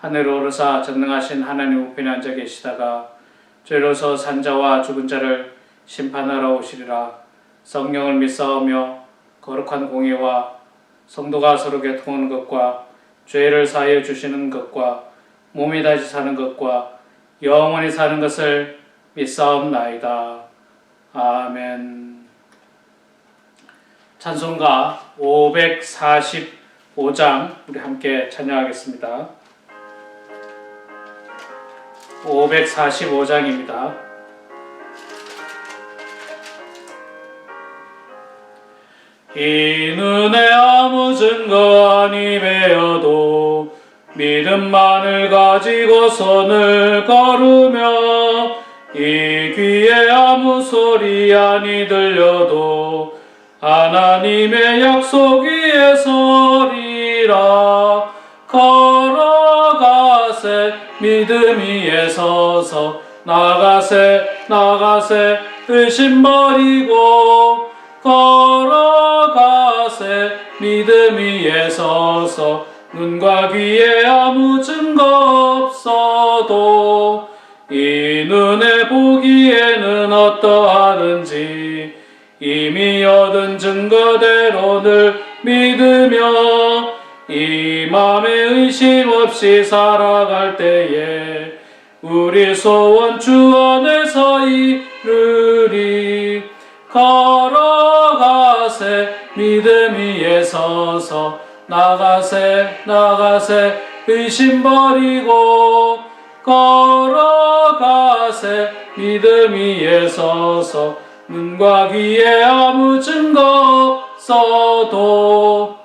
하늘로 오르사 전능하신 하나님 우편에 앉아 계시다가 죄로서 산자와 죽은 자를 심판하러 오시리라 성령을 믿사오며 거룩한 공의와 성도가 서로 교통하는 것과 죄를 사하여 주시는 것과 몸이 다시 사는 것과 영원히 사는 것을 믿사옵나이다. 아멘. 찬송가 545장 우리 함께 찬양하겠습니다. 545장입니다. 이 눈에 아무 증거 아니매여도 믿음만을 가지고 손을 걸으며 이 귀에 아무 소리 아니 들려도 하나님의 약속 위에 서리라 믿음 위에 서서 나가세 나가세 의심 버리고 걸어가세. 믿음 위에 서서 눈과 귀에 아무 증거 없어도 이 눈에 보기에는 어떠하든지 이미 얻은 증거대로 늘 믿으며 이 의심 없이 살아갈 때에 우리 소원 주 안에서 이르리. 걸어가세 믿음 위에 서서 나가세 나가세 의심 버리고 걸어가세 믿음 위에 서서 눈과 귀에 아무 증거 없어도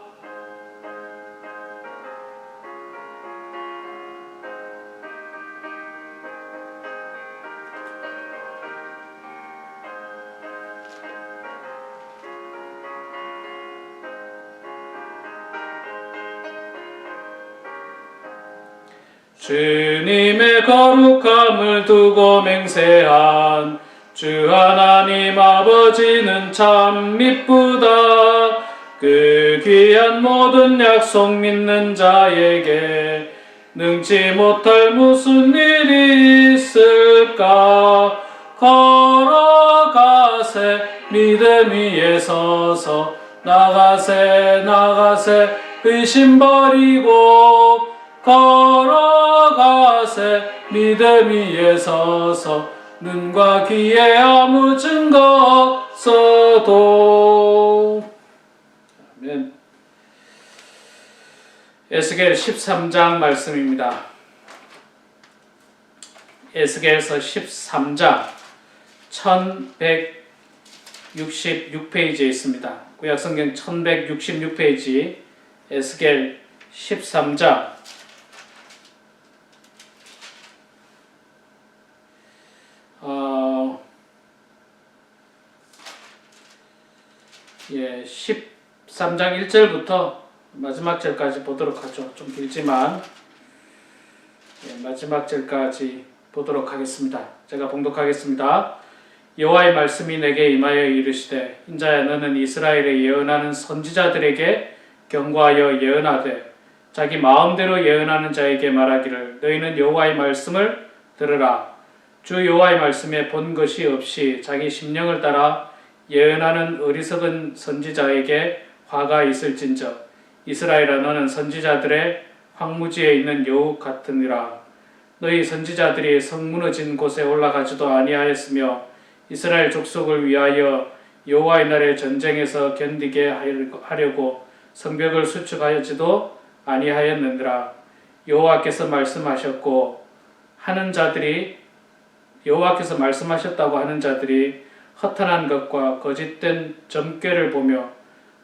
주님의 거룩함을 두고 맹세한 주 하나님 아버지는 참 미쁘다. 그 귀한 모든 약속 믿는 자에게 능치 못할 무슨 일이 있을까? 걸어가세 믿음 위에 서서 나가세 나가세 의심 버리고 걸어가세 믿음 위에 서서 눈과 귀에 아무 증거 없어도 아멘 에스겔 13장 말씀입니다. 에스겔서 13장 1166페이지에 있습니다. 구약성경 1166페이지 에스겔 13장 어, 예, 13장 1절부터 마지막 절까지 보도록 하죠. 좀 길지만 예, 마지막 절까지 보도록 하겠습니다. 제가 봉독하겠습니다. 여호와의 말씀이 내게 임하여 이르시되 인자야 너는 이스라엘에 예언하는 선지자들에게 경고하여 예언하되 자기 마음대로 예언하는 자에게 말하기를 너희는 여호와의 말씀을 들으라 주 여호와의 말씀에 본 것이 없이 자기 심령을 따라 예언하는 어리석은 선지자에게 화가 있을진저 이스라엘아 너는 선지자들의 황무지에 있는 여우 같으니라. 너희 선지자들이 성 무너진 곳에 올라가지도 아니하였으며 이스라엘 족속을 위하여 여호와의 날에 전쟁에서 견디게 하려고 성벽을 수축하였지도 아니하였느니라. 여호와께서 말씀하셨고 하는 자들이 여호와께서 말씀하셨다고 하는 자들이 허탄한 것과 거짓된 점괘를 보며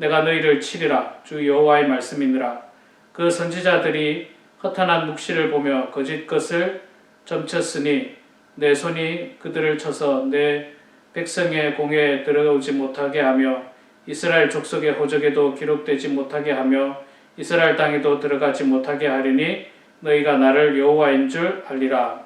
내가 너희를 치리라 주 여호와의 말씀이니라 그 선지자들이 허탄한 묵시를 보며 거짓 것을 점쳤으니 내 손이 그들을 쳐서 내 백성의 공회에 들어오지 못하게 하며 이스라엘 족속의 호적에도 기록되지 못하게 하며 이스라엘 땅에도 들어가지 못하게 하리니 너희가 나를 여호와인 줄 알리라.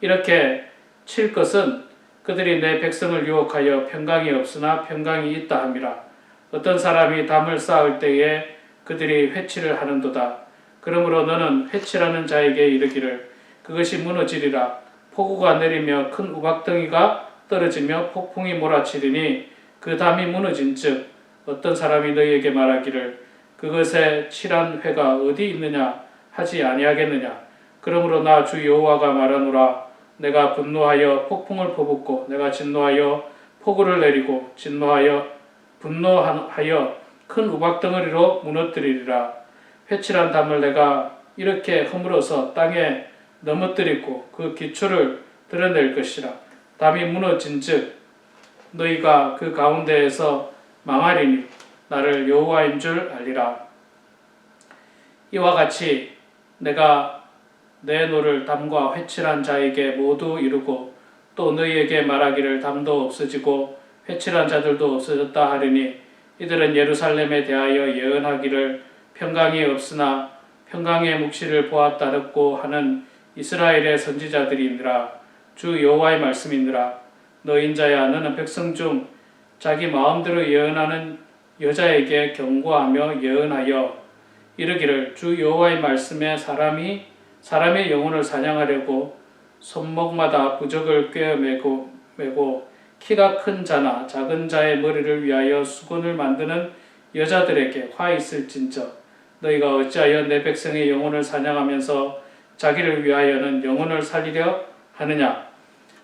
이렇게 칠 것은 그들이 내 백성을 유혹하여 평강이 없으나 평강이 있다 함이라. 어떤 사람이 담을 쌓을 때에 그들이 회치를 하는도다. 그러므로 너는 회치라는 자에게 이르기를 그것이 무너지리라. 폭우가 내리며 큰 우박덩이가 떨어지며 폭풍이 몰아치리니 그 담이 무너진즉 어떤 사람이 너희에게 말하기를 그것에 칠한 회가 어디 있느냐 하지 아니하겠느냐 그러므로 나 주 여호와가 말하노라 내가 분노하여 폭풍을 퍼붓고 내가 진노하여 폭우를 내리고 진노하여 분노하여 큰 우박덩어리로 무너뜨리리라 회칠한 담을 내가 이렇게 허물어서 땅에 넘어뜨리고 그 기초를 드러낼 것이라 담이 무너진 즉 너희가 그 가운데에서 망하리니 나를 여호와인 줄 알리라. 이와 같이 내가 내 노를 담과 회칠한 자에게 모두 이루고 또 너희에게 말하기를 담도 없어지고 회칠한 자들도 없어졌다 하리니 이들은 예루살렘에 대하여 예언하기를 평강이 없으나 평강의 묵시를 보았다랬고 하는 이스라엘의 선지자들이니라. 주 여호와의 말씀이니라. 너 인 자야 너는 백성 중 자기 마음대로 예언하는 여자에게 경고하며 예언하여 이르기를 주 여호와의 말씀에 사람이 사람의 영혼을 사냥하려고 손목마다 부적을 꿰어 매고 매고 키가 큰 자나 작은 자의 머리를 위하여 수건을 만드는 여자들에게 화 있을진저. 너희가 어찌하여 내 백성의 영혼을 사냥하면서 자기를 위하여는 영혼을 살리려 하느냐?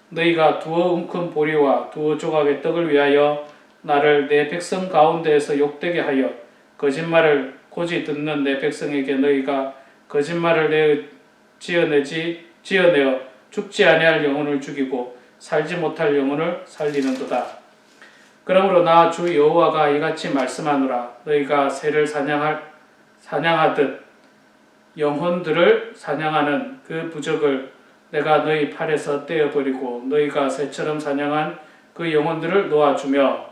너희가 두어 움큼 보리와 두어 조각의 떡을 위하여 나를 내 백성 가운데에서 욕되게 하여 거짓말을 고지 듣는 내 백성에게 너희가 거짓말을 내 지어내지 지어내어 죽지 아니할 영혼을 죽이고 살지 못할 영혼을 살리는도다. 그러므로 나 주 여호와가 이같이 말씀하노라 너희가 새를 사냥할 사냥하듯 영혼들을 사냥하는 그 부적을 내가 너희 팔에서 떼어버리고 너희가 새처럼 사냥한 그 영혼들을 놓아주며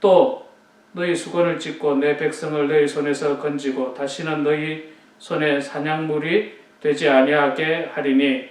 또 너희 수건을 찢고 내 백성을 너희 손에서 건지고 다시는 너희 손에 사냥물이 되지 아니하게 하리니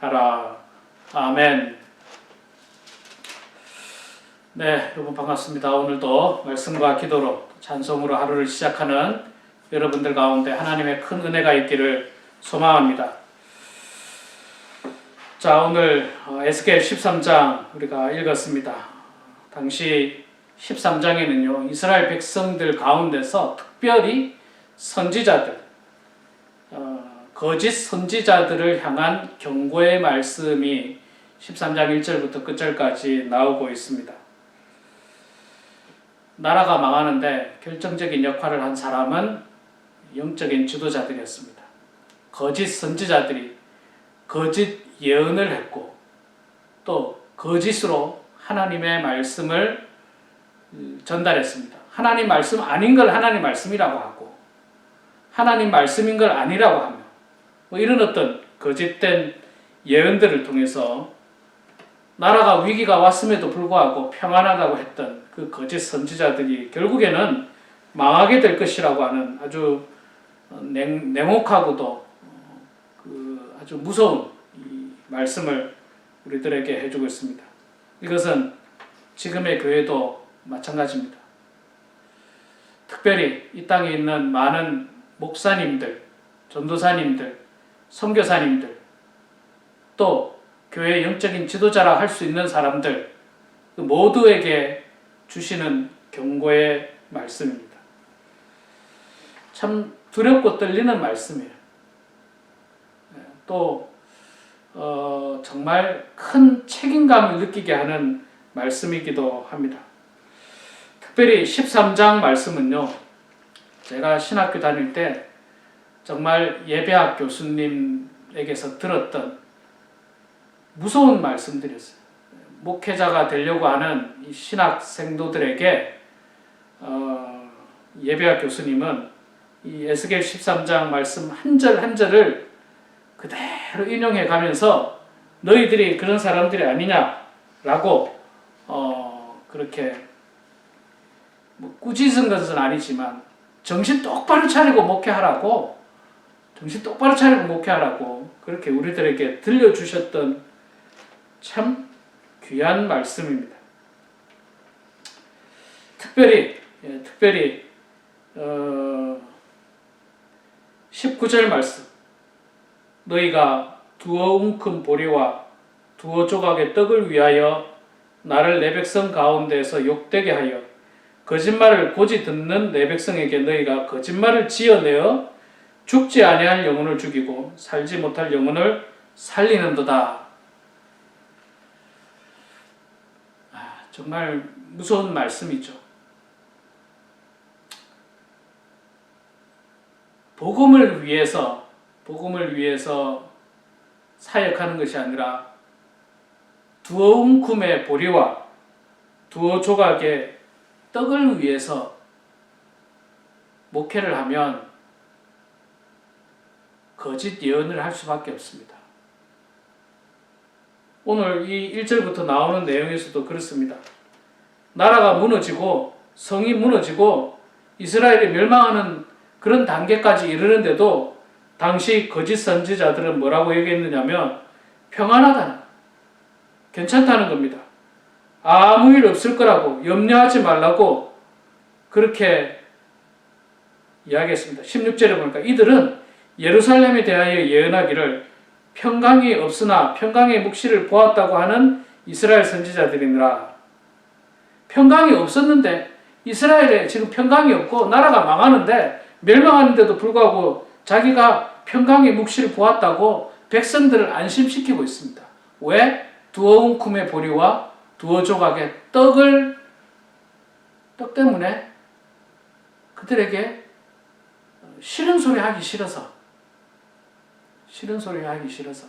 하라 아멘. 네, 여러분 반갑습니다. 오늘도 말씀과 기도로 찬송으로 하루를 시작하는 여러분들 가운데 하나님의 큰 은혜가 있기를 소망합니다. 자, 오늘 어, 에스겔 13장 우리가 읽었습니다. 당시 13장에는요, 이스라엘 백성들 가운데서 특별히 선지자들, 어, 거짓 선지자들을 향한 경고의 말씀이 13장 1절부터 끝절까지 나오고 있습니다. 나라가 망하는데 결정적인 역할을 한 사람은 영적인 지도자들이었습니다. 거짓 선지자들이 거짓 예언을 했고 또 거짓으로 하나님의 말씀을 전달했습니다. 하나님 말씀 아닌 걸 하나님 말씀이라고 하고 하나님 말씀인 걸 아니라고 하며 뭐 이런 어떤 거짓된 예언들을 통해서 나라가 위기가 왔음에도 불구하고 평안하다고 했던 그 거짓 선지자들이 결국에는 망하게 될 것이라고 하는 아주 냉, 냉혹하고도 그 아주 무서운 말씀을 우리들에게 해주고 있습니다. 이것은 지금의 교회도 마찬가지입니다. 특별히 이 땅에 있는 많은 목사님들, 전도사님들, 선교사님들, 또 교회 영적인 지도자라 할 수 있는 사람들 그 모두에게 주시는 경고의 말씀입니다. 참 두렵고 떨리는 말씀이에요. 예, 또 어, 정말 큰 책임감을 느끼게 하는 말씀이기도 합니다. 특별히 13장 말씀은요, 제가 신학교 다닐 때 정말 예배학 교수님에게서 들었던 무서운 말씀들이었어요. 목회자가 되려고 하는 이 신학 생도들에게 어, 예배학 교수님은 이 에스겔 13장 말씀 한 절 한 절을 그대로 인용해 가면서 너희들이 그런 사람들이 아니냐라고 어, 그렇게 뭐 꾸짖은 것은 아니지만 정신 똑바로 차리고 목회하라고 정신 똑바로 차리고 목회하라고 그렇게 우리들에게 들려주셨던 참 귀한 말씀입니다. 특별히 예, 특별히 어, 19절 말씀 너희가 두어 웅큼 보리와 두어 조각의 떡을 위하여 나를 내 백성 가운데서 욕되게 하여 거짓말을 고지 듣는 내 백성에게 너희가 거짓말을 지어내어 죽지 아니할 영혼을 죽이고 살지 못할 영혼을 살리는도다. 아, 정말 무서운 말씀이죠. 복음을 위해서 복음을 위해서 사역하는 것이 아니라 두어 웅큼의 보리와 두어 조각의 떡을 위해서 목회를 하면 거짓 예언을 할 수밖에 없습니다. 오늘 이 1절부터 나오는 내용에서도 그렇습니다. 나라가 무너지고 성이 무너지고 이스라엘이 멸망하는 그런 단계까지 이르는데도 당시 거짓 선지자들은 뭐라고 얘기했느냐면 평안하다는 괜찮다는 겁니다. 아무 일 없을 거라고 염려하지 말라고 그렇게 이야기했습니다. 16절에 보니까 이들은 예루살렘에 대하여 예언하기를 평강이 없으나 평강의 묵시를 보았다고 하는 이스라엘 선지자들이니라. 평강이 없었는데 이스라엘에 지금 평강이 없고 나라가 망하는데 멸망하는데도 불구하고 자기가 평강의 묵시를 보았다고 백성들을 안심시키고 있습니다. 왜? 두어 웅큼의 보리와 두어 조각의 떡을 떡 때문에 그들에게 싫은 소리 하기 싫어서 싫은 소리 하기 싫어서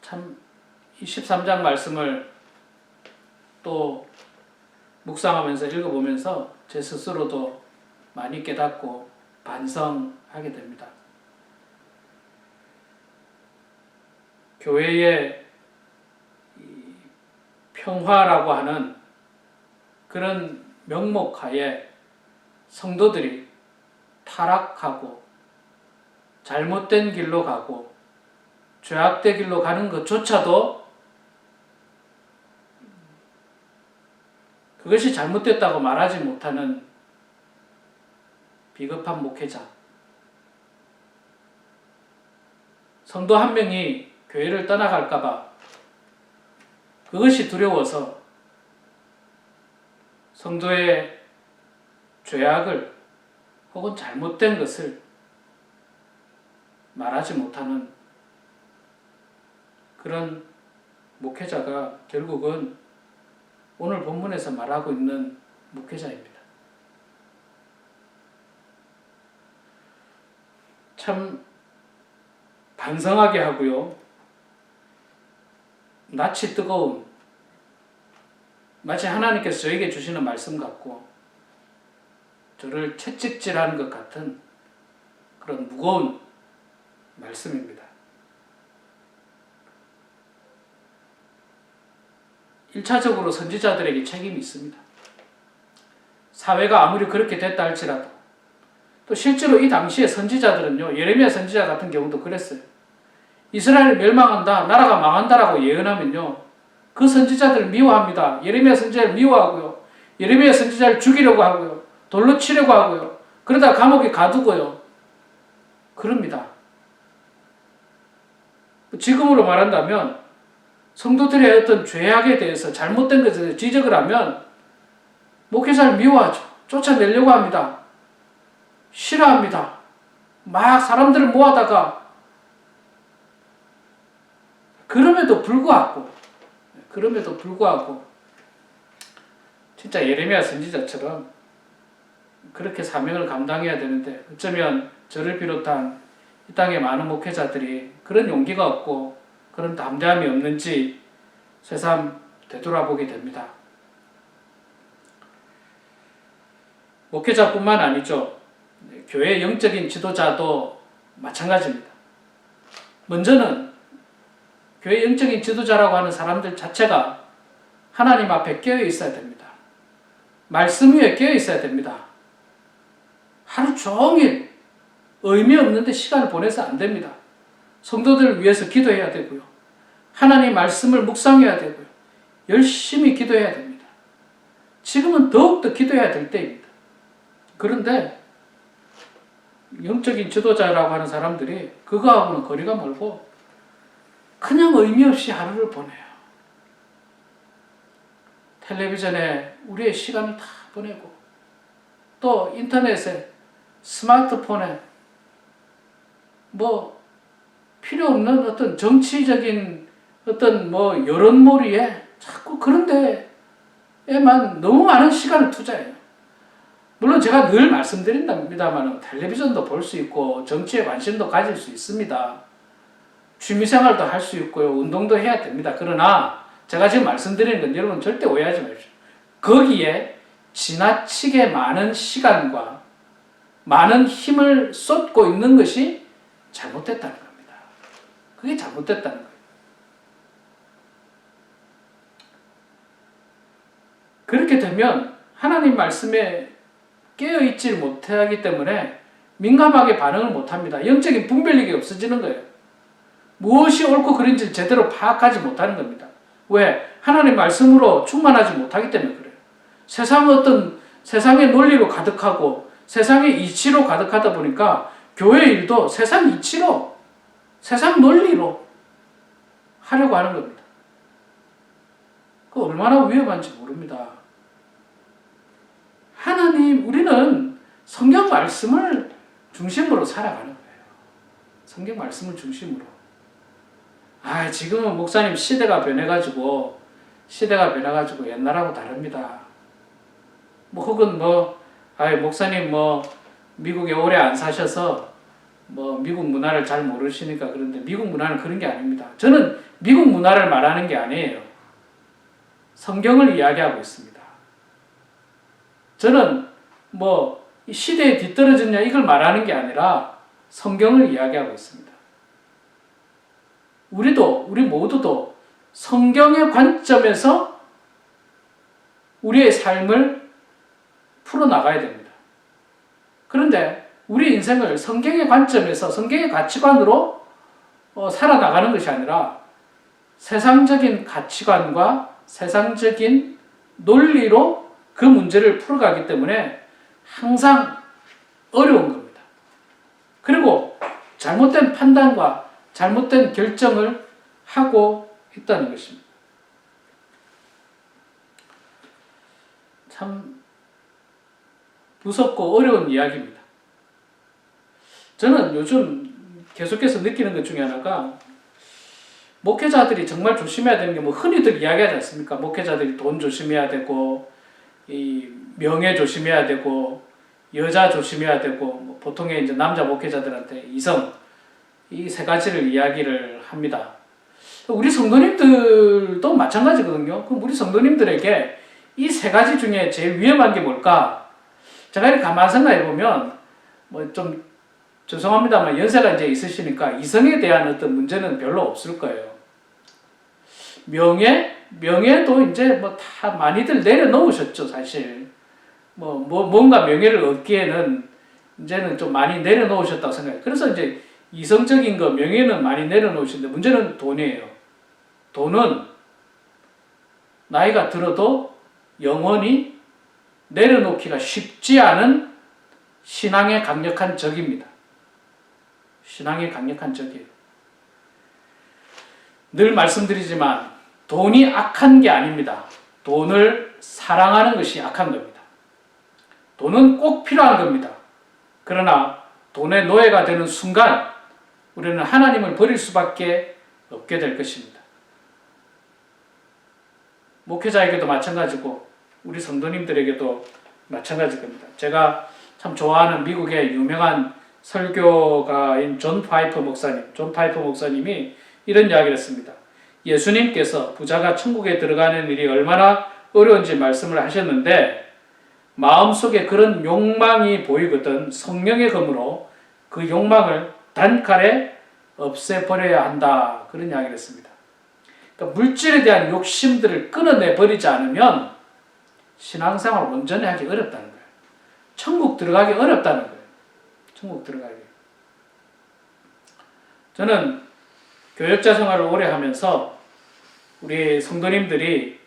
참 23장 말씀을 또 묵상하면서 읽어보면서 제 스스로도 많이 깨닫고 반성하게 됩니다. 교회의 평화라고 하는 그런 명목하에 성도들이 타락하고 잘못된 길로 가고 죄악된 길로 가는 것조차도 그것이 잘못됐다고 말하지 못하는 비겁한 목회자. 성도 한 명이 교회를 떠나갈까봐 그것이 두려워서 성도의 죄악을 혹은 잘못된 것을 말하지 못하는 그런 목회자가 결국은 오늘 본문에서 말하고 있는 목회자입니다. 참 반성하게 하고요. 낯이 뜨거운 마치 하나님께서 저에게 주시는 말씀 같고 저를 채찍질하는 것 같은 그런 무거운 말씀입니다. 1차적으로 선지자들에게 책임이 있습니다. 사회가 아무리 그렇게 됐다 할지라도 또 실제로 이 당시에 선지자들은요, 예레미야 선지자 같은 경우도 그랬어요. 이스라엘이 멸망한다, 나라가 망한다라고 예언하면요, 그 선지자들을 미워합니다. 예레미야 선지자를 미워하고요, 예레미야 선지자를 죽이려고 하고요, 돌로 치려고 하고요, 그러다 감옥에 가두고요, 그럽니다. 지금으로 말한다면 성도들의 어떤 죄악에 대해서 잘못된 것에 대해서 지적을 하면 목회자를 미워하죠. 쫓아내려고 합니다. 싫어합니다. 막 사람들을 모아다가 그럼에도 불구하고 그럼에도 불구하고 진짜 예레미야 선지자처럼 그렇게 사명을 감당해야 되는데 어쩌면 저를 비롯한 이 땅의 많은 목회자들이 그런 용기가 없고 그런 담대함이 없는지 새삼 되돌아보게 됩니다. 목회자뿐만 아니죠. 교회 영적인 지도자도 마찬가지입니다. 먼저는 교회 영적인 지도자라고 하는 사람들 자체가 하나님 앞에 깨어 있어야 됩니다. 말씀 위에 깨어 있어야 됩니다. 하루 종일 의미 없는데 시간을 보내서 안 됩니다. 성도들을 위해서 기도해야 되고요. 하나님 말씀을 묵상해야 되고요. 열심히 기도해야 됩니다. 지금은 더욱더 기도해야 될 때입니다. 그런데 영적인 지도자라고 하는 사람들이 그거하고는 거리가 멀고 그냥 의미 없이 하루를 보내요. 텔레비전에 우리의 시간을 다 보내고 또 인터넷에 스마트폰에 뭐 필요 없는 어떤 정치적인 어떤 뭐 여론몰이에 자꾸 그런 데에만 너무 많은 시간을 투자해요. 물론 제가 늘 말씀드린답니다만 텔레비전도 볼 수 있고 정치에 관심도 가질 수 있습니다. 취미생활도 할 수 있고요. 운동도 해야 됩니다. 그러나 제가 지금 말씀드리는 건 여러분 절대 오해하지 마십시오. 거기에 지나치게 많은 시간과 많은 힘을 쏟고 있는 것이 잘못됐다는 겁니다. 그게 잘못됐다는. 그렇게 되면 하나님 말씀에 깨어 있지 못하기 때문에 민감하게 반응을 못 합니다. 영적인 분별력이 없어지는 거예요. 무엇이 옳고 그른지 제대로 파악하지 못하는 겁니다. 왜? 하나님 말씀으로 충만하지 못하기 때문에 그래요. 세상 어떤 세상의 논리로 가득하고 세상의 이치로 가득하다 보니까 교회 일도 세상 이치로 세상 논리로 하려고 하는 겁니다. 그 얼마나 위험한지 모릅니다. 하나님, 우리는 성경 말씀을 중심으로 살아가는 거예요. 성경 말씀을 중심으로. 아, 지금은 목사님 시대가 변해가지고, 시대가 변해가지고 옛날하고 다릅니다. 뭐, 혹은 뭐, 아, 목사님 뭐, 미국에 오래 안 사셔서, 뭐, 미국 문화를 잘 모르시니까 그런데 미국 문화는 그런 게 아닙니다. 저는 미국 문화를 말하는 게 아니에요. 성경을 이야기하고 있습니다. 저는 뭐 시대에 뒤떨어졌냐 이걸 말하는 게 아니라 성경을 이야기하고 있습니다. 우리도 우리 모두도 성경의 관점에서 우리의 삶을 풀어 나가야 됩니다. 그런데 우리 인생을 성경의 관점에서 성경의 가치관으로 어, 살아나가는 것이 아니라 세상적인 가치관과 세상적인 논리로 그 문제를 풀어가기 때문에 항상 어려운 겁니다. 그리고 잘못된 판단과 잘못된 결정을 하고 있다는 것입니다. 참 무섭고 어려운 이야기입니다. 저는 요즘 계속해서 느끼는 것 중에 하나가 목회자들이 정말 조심해야 되는 게 뭐 흔히들 이야기하지 않습니까? 목회자들이 돈 조심해야 되고 이 명예 조심해야 되고 여자 조심해야 되고 뭐 보통의 이제 남자 목회자들한테 이성 이 세 가지를 이야기를 합니다. 우리 성도님들도 마찬가지거든요. 그럼 우리 성도님들에게 이 세 가지 중에 제일 위험한 게 뭘까? 제가 이렇게 가만 생각해 보면 뭐 좀 죄송합니다만 연세가 이제 있으시니까 이성에 대한 어떤 문제는 별로 없을 거예요. 명예, 명예도 이제 뭐 다 많이들 내려놓으셨죠, 사실. 뭐, 뭐, 뭔가 명예를 얻기에는 이제는 좀 많이 내려놓으셨다고 생각해요. 그래서 이제 이성적인 거, 명예는 많이 내려놓으시는데 문제는 돈이에요. 돈은 나이가 들어도 영원히 내려놓기가 쉽지 않은 신앙의 강력한 적입니다. 신앙의 강력한 적이에요. 늘 말씀드리지만 돈이 악한 게 아닙니다. 돈을 사랑하는 것이 악한 겁니다. 돈은 꼭 필요한 겁니다. 그러나 돈의 노예가 되는 순간 우리는 하나님을 버릴 수밖에 없게 될 것입니다. 목회자에게도 마찬가지고 우리 성도님들에게도 마찬가지일 겁니다. 제가 참 좋아하는 미국의 유명한 설교가인 존 파이퍼 목사님, 존 파이퍼 목사님이 이런 이야기를 했습니다. 예수님께서 부자가 천국에 들어가는 일이 얼마나 어려운지 말씀을 하셨는데 마음속에 그런 욕망이 보이거든 성령의 검으로 그 욕망을 단칼에 없애버려야 한다. 그런 이야기를 했습니다. 그러니까 물질에 대한 욕심들을 끊어내 버리지 않으면 신앙생활 온전히 하기 어렵다는 거예요. 천국 들어가기 어렵다는 거예요. 천국 들어가기. 저는 교역자 생활을 오래 하면서 우리 성도님들이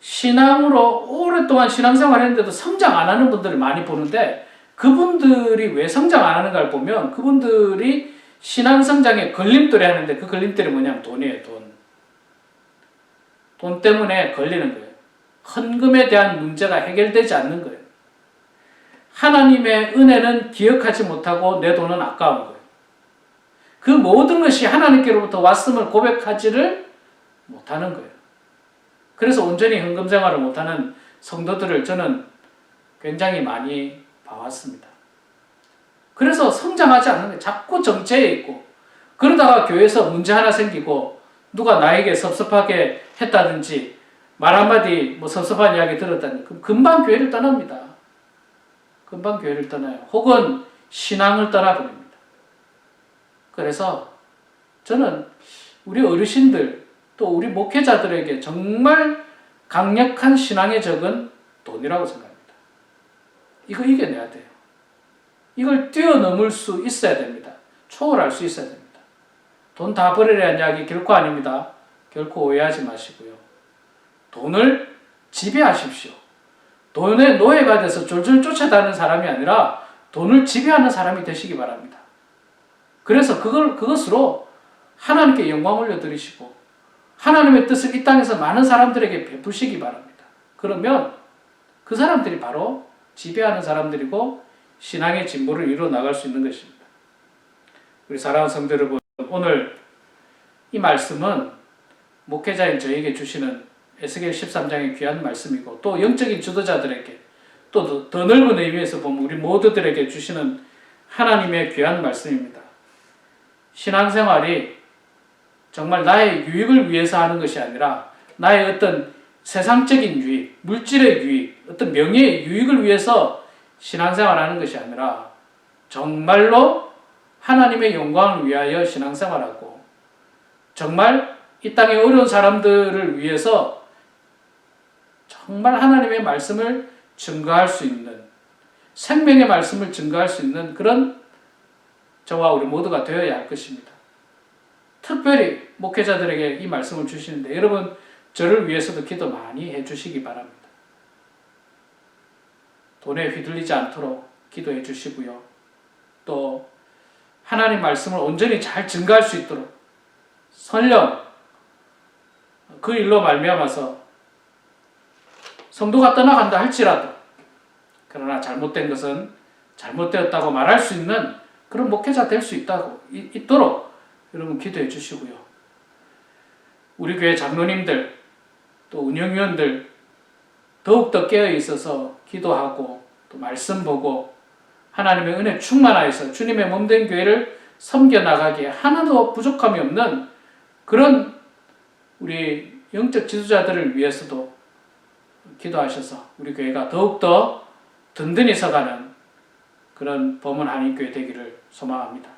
신앙으로 오랫동안 신앙생활 했는데도 성장 안 하는 분들을 많이 보는데 그분들이 왜 성장 안 하는가를 보면 그분들이 신앙 성장에 걸림돌이 하는데 그 걸림돌이 뭐냐면 돈이에요, 돈. 돈 때문에 걸리는 거예요. 헌금에 대한 문제가 해결되지 않는 거예요. 하나님의 은혜는 기억하지 못하고 내 돈은 아까운 거예요. 그 모든 것이 하나님께로부터 왔음을 고백하지를 못하는 거예요. 그래서 온전히 헌금 생활을 못하는 성도들을 저는 굉장히 많이 봐왔습니다. 그래서 성장하지 않는 거예요. 자꾸 정체에 있고 그러다가 교회에서 문제 하나 생기고 누가 나에게 섭섭하게 했다든지 말 한마디 뭐 섭섭한 이야기 들었다니 그럼 금방 교회를 떠납니다. 금방 교회를 떠나요. 혹은 신앙을 떠나버립니다. 그래서 저는 우리 어르신들 또 우리 목회자들에게 정말 강력한 신앙의 적은 돈이라고 생각합니다. 이거 이겨내야 돼요. 이걸 뛰어넘을 수 있어야 됩니다. 초월할 수 있어야 됩니다. 돈 다 버리라는 이야기 결코 아닙니다. 결코 오해하지 마시고요. 돈을 지배하십시오. 돈의 노예가 돼서 졸졸 쫓아다니는 사람이 아니라 돈을 지배하는 사람이 되시기 바랍니다. 그래서 그걸 그것으로 하나님께 영광 올려드리시고 하나님의 뜻을 이 땅에서 많은 사람들에게 베푸시기 바랍니다. 그러면 그 사람들이 바로 지배하는 사람들이고 신앙의 진보를 이루어 나갈 수 있는 것입니다. 우리 사랑하는 성도 여러분, 오늘 이 말씀은 목회자인 저에게 주시는 에스겔 13장의 귀한 말씀이고 또 영적인 지도자들에게 또 더 넓은 의미에서 보면 우리 모두들에게 주시는 하나님의 귀한 말씀입니다. 신앙생활이 정말 나의 유익을 위해서 하는 것이 아니라 나의 어떤 세상적인 유익, 물질의 유익, 어떤 명예의 유익을 위해서 신앙생활하는 것이 아니라 정말로 하나님의 영광을 위하여 신앙생활하고 정말 이 땅의 어려운 사람들을 위해서 정말 하나님의 말씀을 증거할 수 있는 생명의 말씀을 증거할 수 있는 그런 저와 우리 모두가 되어야 할 것입니다. 특별히 목회자들에게 이 말씀을 주시는데 여러분 저를 위해서도 기도 많이 해 주시기 바랍니다. 돈에 휘둘리지 않도록 기도해 주시고요. 또 하나님 말씀을 온전히 잘 증거할 수 있도록 설령 그 일로 말미암아서 성도가 떠나간다 할지라도 그러나 잘못된 것은 잘못되었다고 말할 수 있는 그런 목회자 될 수 있다고 있도록 여러분 기도해 주시고요. 우리 교회 장로님들 또 운영위원들 더욱더 깨어 있어서 기도하고 또 말씀 보고 하나님의 은혜 충만하여서 주님의 몸된 교회를 섬겨 나가기에 하나도 부족함이 없는 그런 우리 영적 지도자들을 위해서도 기도하셔서 우리 교회가 더욱더 든든히 서가는 그런 범은 한인교회 되기를 소망합니다.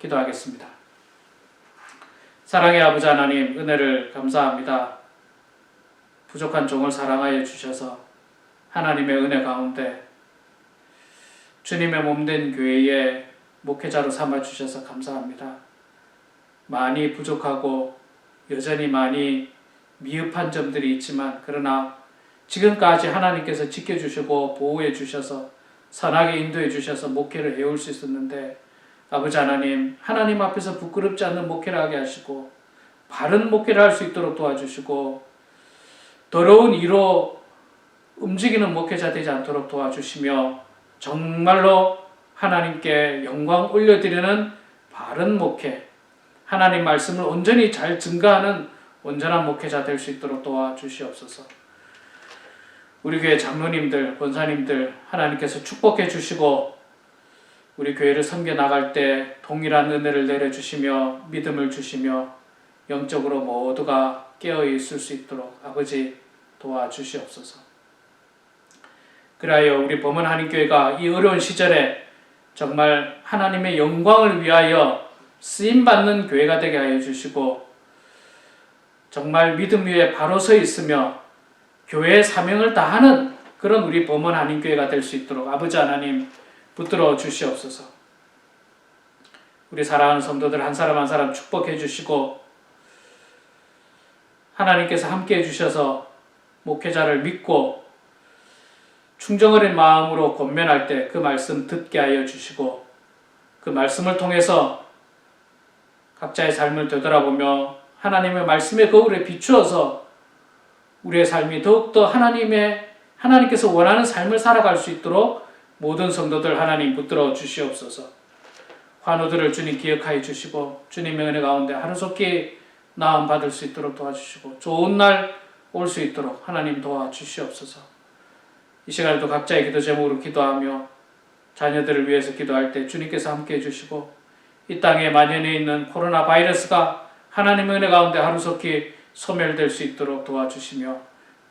기도하겠습니다. 사랑의 아버지 하나님 은혜를 감사합니다. 부족한 종을 사랑하여 주셔서 하나님의 은혜 가운데 주님의 몸된 교회에 목회자로 삼아 주셔서 감사합니다. 많이 부족하고 여전히 많이 미흡한 점들이 있지만 그러나 지금까지 하나님께서 지켜주시고 보호해 주셔서 선하게 인도해 주셔서 목회를 해올 수 있었는데 아버지 하나님 하나님 앞에서 부끄럽지 않는 목회를 하게 하시고 바른 목회를 할 수 있도록 도와주시고 더러운 이로 움직이는 목회자 되지 않도록 도와주시며 정말로 하나님께 영광 올려드리는 바른 목회 하나님 말씀을 온전히 잘 증가하는 온전한 목회자 될 수 있도록 도와주시옵소서. 우리 교회 장로님들, 권사님들 하나님께서 축복해 주시고 우리 교회를 섬겨 나갈 때 동일한 은혜를 내려 주시며 믿음을 주시며 영적으로 모두가 깨어 있을 수 있도록 아버지 도와주시옵소서. 그리하여 우리 범은 하나님 교회가 이 어려운 시절에 정말 하나님의 영광을 위하여 쓰임 받는 교회가 되게 하여 주시고 정말 믿음 위에 바로 서 있으며 교회의 사명을 다하는 그런 우리 범원 한인 교회가 될 수 있도록 아버지 하나님 붙들어 주시옵소서. 우리 사랑하는 성도들 한 사람 한 사람 축복해 주시고 하나님께서 함께 해 주셔서 목회자를 믿고 충정 어린 마음으로 권면할 때 그 말씀 듣게 하여 주시고 그 말씀을 통해서 각자의 삶을 되돌아보며 하나님의 말씀의 거울에 비추어서 우리의 삶이 더욱더 하나님의 하나님께서 원하는 삶을 살아갈 수 있도록 모든 성도들 하나님 붙들어 주시옵소서. 환우들을 주님 기억하여 주시고 주님의 은혜 가운데 하루속히 나음 받을 수 있도록 도와주시고 좋은 날 올 수 있도록 하나님 도와주시옵소서. 이 시간에도 각자의 기도 제목으로 기도하며 자녀들을 위해서 기도할 때 주님께서 함께 해주시고 이 땅에 만연해 있는 코로나 바이러스가 하나님의 은혜 가운데 하루속히 소멸될 수 있도록 도와주시며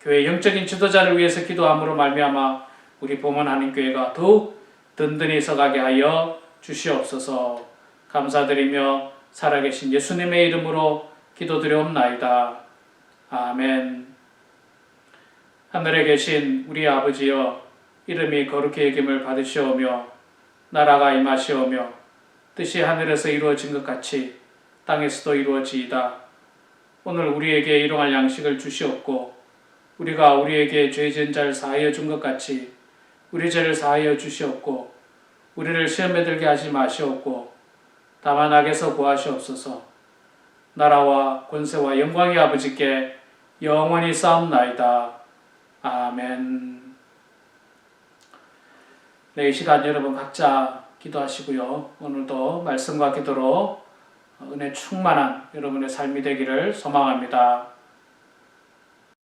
교회 영적인 지도자를 위해서 기도함으로 말미암아 우리 봉헌 하나님 교회가 더욱 든든히 서가게 하여 주시옵소서 감사드리며 살아계신 예수님의 이름으로 기도드려옵나이다. 아멘. 하늘에 계신 우리 아버지여 이름이 거룩히 여김을 받으시오며 나라가 임하시오며 뜻이 하늘에서 이루어진 것 같이 땅에서도 이루어지이다. 오늘 우리에게 일용할 양식을 주시옵고 우리가 우리에게 죄진 자를 사하여 준 것 같이 우리 죄를 사하여 주시옵고 우리를 시험에 들게 하지 마시옵고 다만 악에서 구하시옵소서 나라와 권세와 영광의 아버지께 영원히 싸움나이다. 아멘. 네, 이 시간 여러분 각자 기도하시고요. 오늘도 말씀과 기도로 은혜 충만한 여러분의 삶이 되기를 소망합니다.